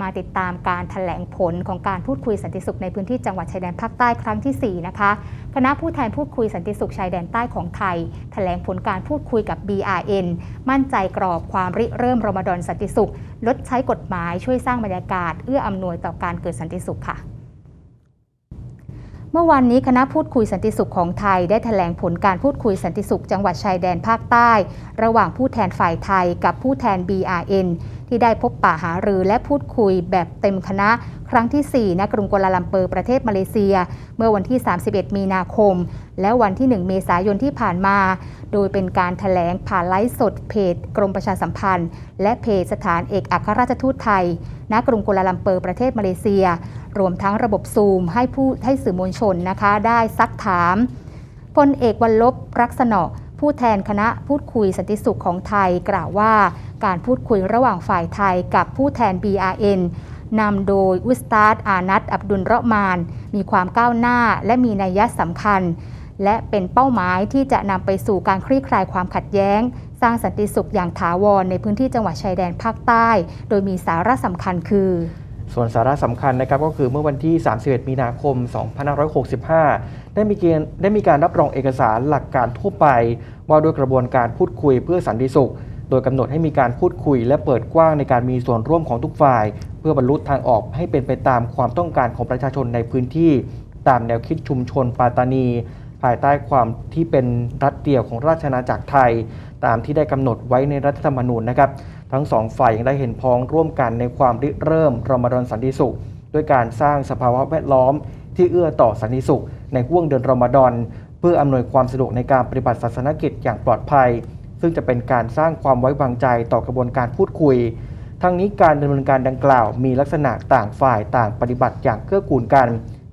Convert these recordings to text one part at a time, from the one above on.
มาติดตามการถแถลงผลของการพูดคุยสันติสุขในพื้นที่จังหวัดชายแดนภาคใต้ครั้งที่ 4 นะคะ คณะผู้แทนพูดคุยสันติสุขชายแดนใต้ของไทยแถลงผลการพูดคุยกับ BRN มั่นใจกรอบความริเริ่มรมฎอนสันติสุข ลดใช้กฎหมายช่วยสร้างบรรยากาศ เอื้ออำนวยต่อการเกิดสันติสุขค่ะ มื่อวานนี้คณะพูดคุยสันติสุขของไทย ได้แถลงผลการพูดคุยสันติสุขจังหวัดชายแดนภาคใต้ ระหว่างผู้แทนฝ่ายไทยกับผู้แทน BRN ที่ได้พบปะหารือและพูดคุยแบบเต็มคณะ ครั้งที่ 4 ณ กรุงกัวลาลัมเปอร์ประเทศมาเลเซีย เมื่อวันที่ 31 มีนาคม และวันที่ 1 เมษายนที่ผ่านมา โดยเป็นการถแถลงผ่านไลฟ์สดเพจ กรมประชาสัมพันธ์ และเพจสถานเอกอัครราชทูตไทย ณ กรุงกัวลาลัมเปอร์ประเทศมาเลเซีย รวมทั้งระบบซูมให้ผู้ให้สื่อมวลชนนะคะได้ซักถามพลเอกวัลลบรักษณะผู้แทนคณะพูดคุยสันติสุขของไทยกล่าวว่า การพูดคุยระหว่างฝ่ายไทยกับผู้แทน BRN นำโดยอุสตาดอานัตอับดุลเราะมาน มีความก้าวหน้าและมีนัยยะสำคัญ และเป็นเป้าหมายที่จะนำไปสู่การคลี่คลายความขัดแย้ง สร้างสันติสุขอย่างถาวรในพื้นที่จังหวัดชายแดนภาคใต้ โดยมีสาระสำคัญคือ ส่วนสาระสำคัญนะครับก็คือเมื่อวันที่ 31 มีนาคม 2565 ได้มีเกณฑ์ได้มีการรับรองเอกสารหลักการทั่วไป ว่าด้วยกระบวนการพูดคุยเพื่อสันติสุข โดยกำหนดให้มีการพูดคุยและเปิดกว้างในการมีส่วนร่วมของทุกฝ่าย เพื่อบรรลุทางออกให้เป็นไปตามความต้องการของประชาชนในพื้นที่ ตามแนวคิดชุมชนปาตานี ภายใต้ความที่เป็นรัฐเดี่ยวของราชอาณาจักรไทย ตามที่ได้กำหนดไว้ในรัฐธรรมนูญนะครับ ทั้งสองฝ่ายยังได้เห็นพ้องร่วมกันในความริเริ่มรมฎอนสันติสุข ด้วยการสร้างสภาวะแวดล้อมที่เอื้อต่อสันติสุข ในห่วงเดือนรอมฎอนเพื่ออำนวยความสะดวกในการปฏิบัติศาสนกิจอย่างปลอดภัย ซึ่งจะเป็นการสร้างความไว้วางใจต่อกระบวนการพูดคุย ทั้งนี้การดำเนินการดังกล่าว มีลักษณะต่างฝ่ายต่างปฏิบัติอย่างเกื้อกูลกัน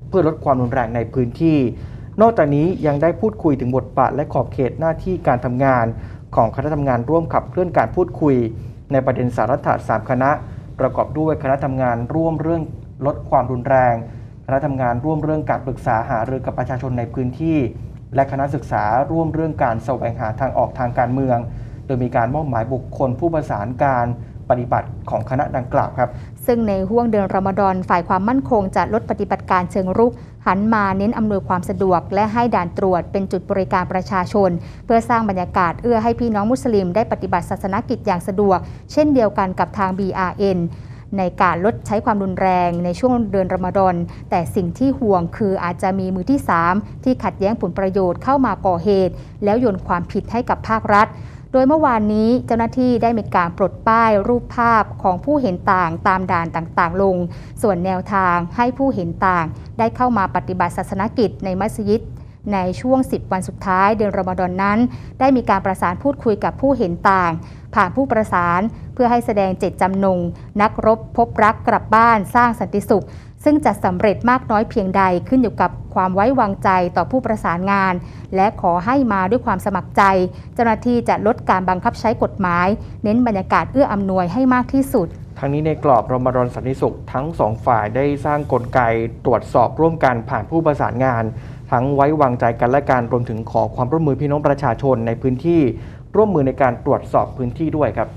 เพื่อลดความรุนแรงในพื้นที่ นอกจากนี้ยังได้พูดคุยถึงบทบาทและขอบเขตหน้าที่การทำงาน ของคณะทำงานร่วมขับเคลื่อนการพูดคุย ในประเด็นสารัฐศาสามคณะ ประกอบด้วยคณะทำงานร่วมเรื่องลดความรุนแรง คณะทำงานร่วมเรื่องการปรึกษาหารือกับประชาชนในพื้นที่ และคณะศึกษาร่วมเรื่องการแสวงหาทางออกทางการเมือง โดยมีการมอบหมายบุคคลผู้ประสานการ ปฏิบัติของคณะดังกล่าวครับ ซึ่งในห่วงเดือนรอมฎอนฝ่ายความมั่นคงจะลดปฏิบัติการเชิงรุก หันมาเน้นอำนวยความสะดวก และให้ด่านตรวจเป็นจุดบริการประชาชน เพื่อสร้างบรรยากาศเอื้อให้พี่น้องมุสลิมได้ปฏิบัติศาสนกิจอย่างสะดวก เช่นเดียวกันกับทาง BRN ในการลดใช้ความรุนแรงในช่วงเดือนรอมฎอน แต่สิ่งที่ห่วงคืออาจจะมีมือที่ 3 ที่ขัดแย้งผลประโยชน์เข้ามาก่อเหตุ แล้วโยนความผิดให้กับภาครัฐ โดยเมื่อวานนี้เจ้าหน้าที่ได้มีการปลดป้ายรูปภาพของผู้เห็นต่างตามด่านต่างๆ ลง ส่วนแนวทางให้ผู้เห็นต่าง ได้เข้ามาปฏิบัติศาสนกิจในมัสยิด ในช่วง 10 วันสุดท้ายเดือนรอมฎอนนั้น ได้มีการประสานพูดคุยกับผู้เห็นต่าง ผ่านผู้ประสานเพื่อให้แสดงเจตจำนง นักรบพบรักกลับบ้านสร้างสันติสุข ซึ่งจะสำเร็จมากน้อยเพียงใดขึ้นอยู่กับความไว้วางใจต่อผู้ประสานงาน และขอให้มาด้วยความสมัครใจ เจ้าหน้าที่จะลดการบังคับใช้กฎหมาย เน้นบรรยากาศเอื้ออำนวยให้มากที่สุดทั้งนี้ในกรอบรมฎอนสันติสุขทั้งสองฝ่ายได้สร้างกลไกตรวจสอบร่วมกันผ่านผู้ประสานงาน ทั้งไว้วางใจกันและการรวมถึงขอความร่วมมือพี่น้องประชาชนในพื้นที่ร่วมมือในการตรวจสอบพื้นที่ด้วยครับ